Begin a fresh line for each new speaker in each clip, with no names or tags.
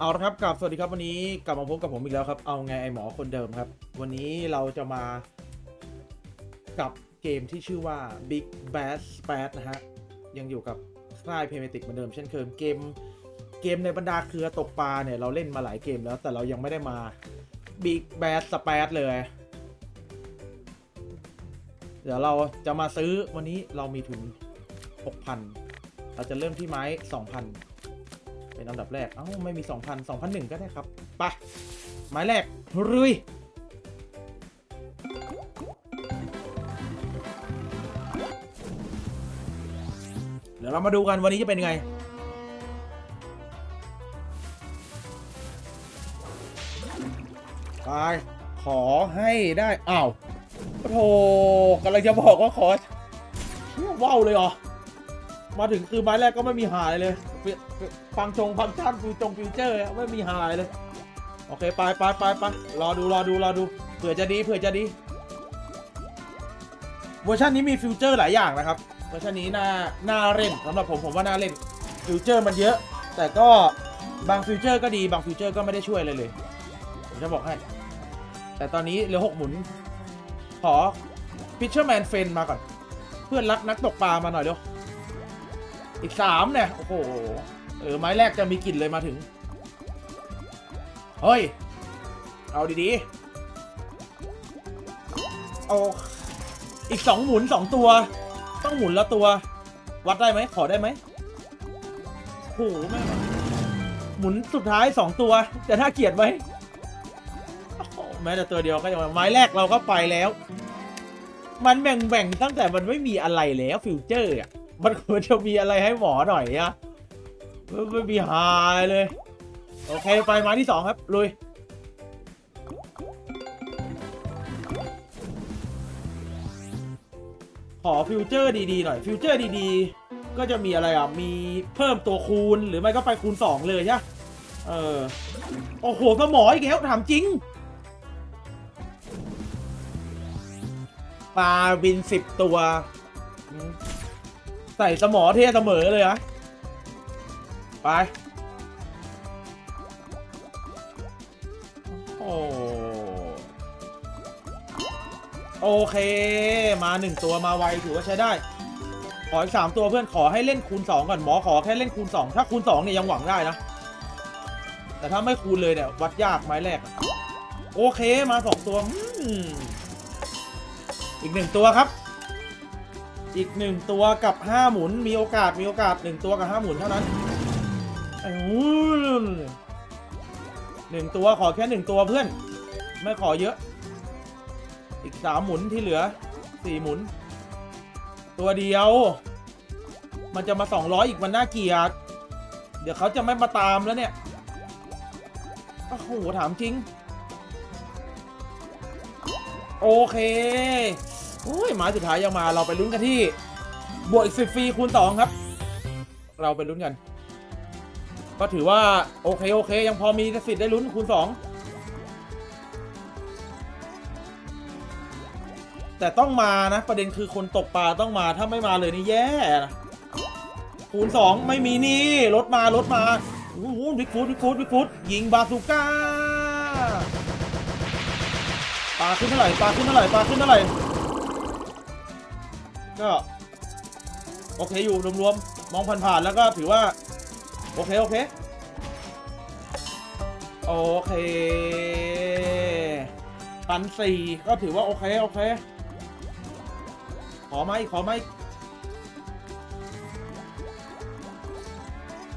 เอาละครับกลับสวัสดีครับวันนี้กลับมาพบกับผมอีกแล้วครับ เอาไงไอหมอคนเดิมครับ วันนี้เราจะมากับเกมที่ชื่อว่า Big Bass p a t นะฮะ ยังอยู่กับค่ายเพเมติกเหมือนเดิมเช่นเคยเกมเกมในบรรดาเครือตกปลาเนี่ย เราเล่นมาหลายเกมแล้ว แต่เรายังไม่ได้มา Big Bass Spat เลย เดี๋ยวเราจะมาซื้อวันนี้เรามีทุน 6,000 เราจะเริ่มที่ไม้ 2,000 เป็นอันดับแรก เอ้า ไม่มี 2,000 2,001 ก็ได้ครับ ไปะไม้แรกรุยเดี๋ยวเรามาดูกันวันนี้จะเป็นยังไง ไป ขอให้ได้อ้าวโอ้โหกำลังจะบอกว่าขอว้าวเลยเหรอ มาถึงคือไม้แรกก็ไม่มีหายเลย ฟังชงฟังก์ชันฟิวจงฟิวเจอร์ไม่มีหายเลย โอเคไปไปไปไปรอดูรอดูรอดูเผื่อจะดีเผื่อจะดีเวอร์ชันนี้มีฟิวเจอร์หลายอย่างนะครับเวอร์ชันนี้น่าน่าเล่นสำหรับผมผมว่าน่าเล่นฟิวเจอร์มันเยอะ แต่ก็บางฟิวเจอร์ก็ดีบางฟิวเจอร์ก็ไม่ได้ช่วยเลยเลยผมจะบอกให้ แต่ตอนนี้เหลือหกหมุน ขอ Fisherman f r i e n d มาก่อน เพื่อนรักนักตกปลามาหน่อยเร็ว อีกสามเนี่ย โอ้โห เออ ไม้แรกจะมีกลิ่นเลยมาถึง เฮ้ย เอาดีๆ เอา อีกสองหมุนสองตัว ต้องหมุนละตัว วัดได้ไหม ขอได้ไหมโอ้โหแม่หมุนสุดท้ายสองตัว จะน่าเกลียดไหมแม้แต่ตัวเดียวก็ยังไม้แรกเราก็ไปแล้ว มันแบ่งๆตั้งแต่มันไม่มีอะไรแล้วฟิวเจอร์อะ มันควรจะมีอะไรให้หมอหน่อยอะไม่มีหายเลย โอเค ไปไม้ที่สองครับ ลุย ขอฟิวเจอร์ดี ๆ หน่อย ฟิวเจอร์ดีๆ ก็จะมีอะไรอะ มีเพิ่มตัวคูณ หรือไม่ก็ไปคูณสองเลยใช่เออ โอ้โหสมออีกแล้วถามจริงปลาบินสิบตัว ใส่สมอเท่เสมอเลยอะไปโอ้โอเค มาหนึ่งตัวมาไวถือว่าใช้ได้ ขออีกสามตัวเพื่อนขอให้เล่นคูณสองก่อนหมอขอแค่เล่นคูณสองถ้าคูณสองเนี่ยยังหวังได้นะ แต่ถ้าไม่คูณเลยเนี่ยวัดยากไม้แรก โอเคมาสองตัวออีกหนึ่งตัวครับ อีกหนึ่งตัวกับห้าหมุนมีโอกาสมีโอกาสหนึ่งตัวกับห้าหมุนเท่านั้นหนึ่งตัวขอแค่หนึ่งตัวเพื่อน ไม่ขอเยอะ อีกสามหมุนที่เหลือสี่หมุน ตัวเดียว มันจะมาสองร้อยอีกมันน่าเกลียด เดี๋ยวเขาจะไม่มาตามแล้วเนี่ยโอ้โหถามจริง โอเค อ้ยหมายสุดท้ายยังมาเราไปลุ้นกันที่ บวกอีกสิบฟรีคูณสองครับ เราไปลุ้นกัน ก็ถือว่า โอเค โอเค ยังพอมีสิทธิ์ได้ลุ้นคูณสองแต่ต้องมานะ ประเด็นคือคนตกปลาต้องมาถ้าไม่มาเลยนี่แย่นะคูณสองไม่มีนี่รถมารถมาโอ้โหบิ๊กฟุตบิ๊กฟุตบิ๊กฟุตยิงบาซูก้าปลาขึ้นเท่าไหร่ปลาขึ้นเท่าไหร่ปลาขึ้นเท่าไหร่ ก็โอเคอยู่รวมๆ มองผ่านๆ แล้วก็ถือว่า โอเค โอเค โอเคพันสี่ก็ถือว่า โอเค โอเค ขอไหมขอไหม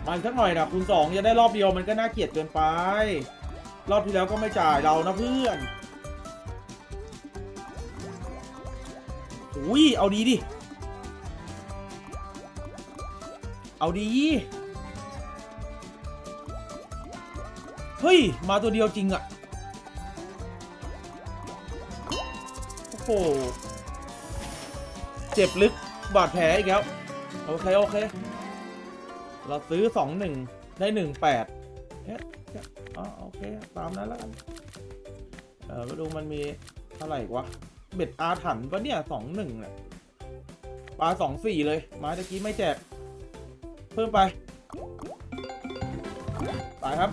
มาอีกสักหน่อยนะคูณสองจะได้รอบเดียวมันก็น่าเกลียดเกินไป รอบที่แล้วก็ไม่จ่ายเรานะเพื่อน อุ้ยเอาดีดิ เอาดี เฮ้ย มาตัวเดียวจริงอะโอ้โห เจ็บลึกบาดแผลอีกแล้ว โอเค โอเค เราซื้อสองหนึ่งได้หนึ่งแปดเอ๊ะอ๋อโอเค ตามนั้นแล้วกัน เออมาดูมันมีเท่าไหร่อีกวะ เบ็ดอาถรรพ์ปะเนี่ยสองหนึ่งเนี่ยปลาสองสี่เลยไม้ตะกี้ไม่แจก เพิ่มไปไปครับ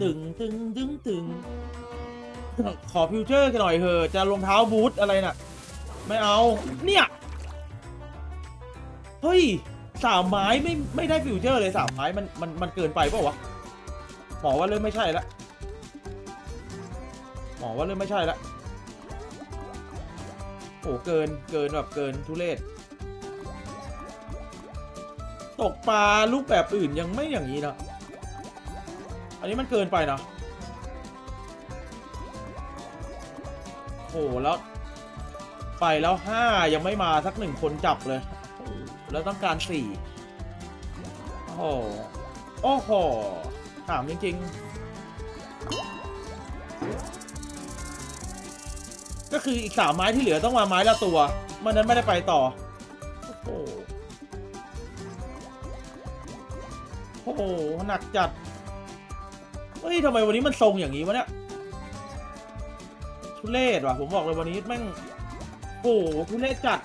ตึงตึงตึงตึง ขอฟิวเจอร์กันหน่อยเถอะจะรองเท้าบูทอะไรน่ะ ไม่เอา เนี่ย เฮ้ยสามไม้ไม่ไม่ได้ฟิวเจอร์เลยสามไม้มันมันมันเกินไปเปล่าวะหมอว่าเริ่มไม่ใช่ละหมอว่าเริ่มไม่ใช่ละ อ้เกินเกินแบบเกินทุเรศตกปลารูปแบบอื่นยังไม่อย่างนี้นะอันนี้มันเกินไปนะโอ้แล้ว ไปแล้วห้ายังไม่มาสักหนึ่งคนจับเลย แล้วต้องการสี่โอ้โหโอ้โหถามจริง ๆ ก็คืออีกสามไม้ที่เหลือต้องมาไม้ละตัว มันนั้นไม่ได้ไปต่อ โอ้โหโอ้โหหนักจัด เฮ้ยทำไมวันนี้มันทรงอย่างนี้วะเนี่ยทุเรศว่ะ ผมบอกเลยวันนี้แม่งโอ้โหทุเรศจัด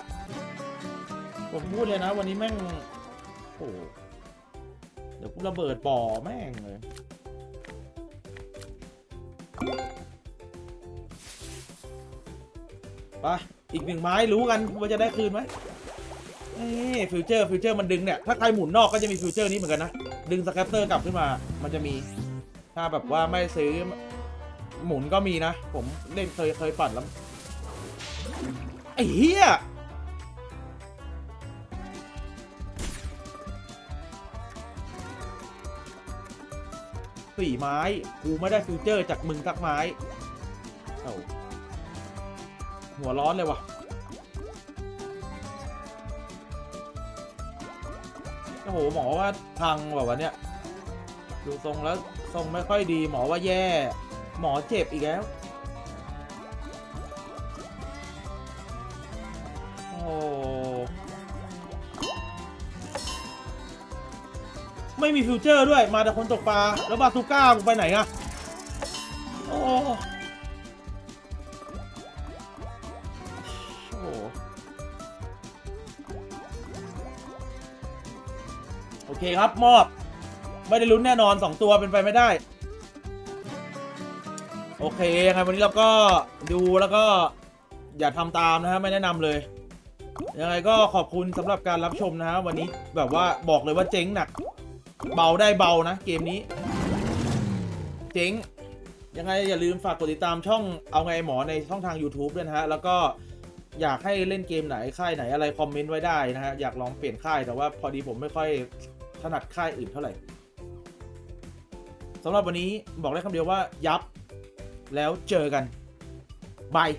ผมพูดเลยนะ วันนี้แม่งโอ้โหเดี๋ยวกูระเบิดบ่อแม่งเลย ไปอีกหนึ่งไม้รู้กันว่าจะได้คืนไหมฟิวเจอร์ฟิวเจอร์มันดึงเนี่ย ถ้าใครหมุนนอกก็จะมีฟิวเจอร์นี้เหมือนกันนะ ดึงสแคปเตอร์กลับขึ้นมา มันจะมี ถ้าแบบว่าไม่ซื้อหมุนก็มีนะ ผมเล่นเคยเคยปั่นแล้ว ไอ้เหี้ยสี่ไม้ กูไม่ได้ฟิวเจอร์จากมึงสักไม้ เอ้า หัวร้อนเลยวะโอ้โหหมอว่าพังแบบวันเนี้ยดูทรงแล้วทรงไม่ค่อยดีหมอว่าแย่ หมอเจ็บอีกแล้ว โอ้ไม่มีฟิวเจอร์ด้วยมาแต่คนตกปลา แล้วบาซูก้าไปไหนอะโอ้ โห โอเคครับ มอบ ไม่ได้ลุ้นแน่นอน 2 ตัวเป็นไปไม่ได้ โอเคยังไงวันนี้เราก็ดูแล้วก็อย่าทำตามนะฮะไม่แนะนำเลยยังไงก็ขอบคุณสำหรับการรับชมนะฮะวันนี้แบบว่าบอกเลยว่าเจ๊งหนัก เบาได้เบานะ เกมนี้ เจ๊งยังไงอย่าลืมฝากกดติดตามช่องเอาไงหมอในช่องทาง YouTube ด้วยนะฮะ แล้วก็ อยากให้เล่นเกมไหนค่ายไหนอะไรคอมเมนต์ไว้ได้นะฮะอยากลองเปลี่ยนค่ายแต่ว่าพอดีผมไม่ค่อยถนัดค่ายอื่นเท่าไหร่สำหรับวันนี้บอกได้คำเดียวว่ายับ แล้วเจอกันบาย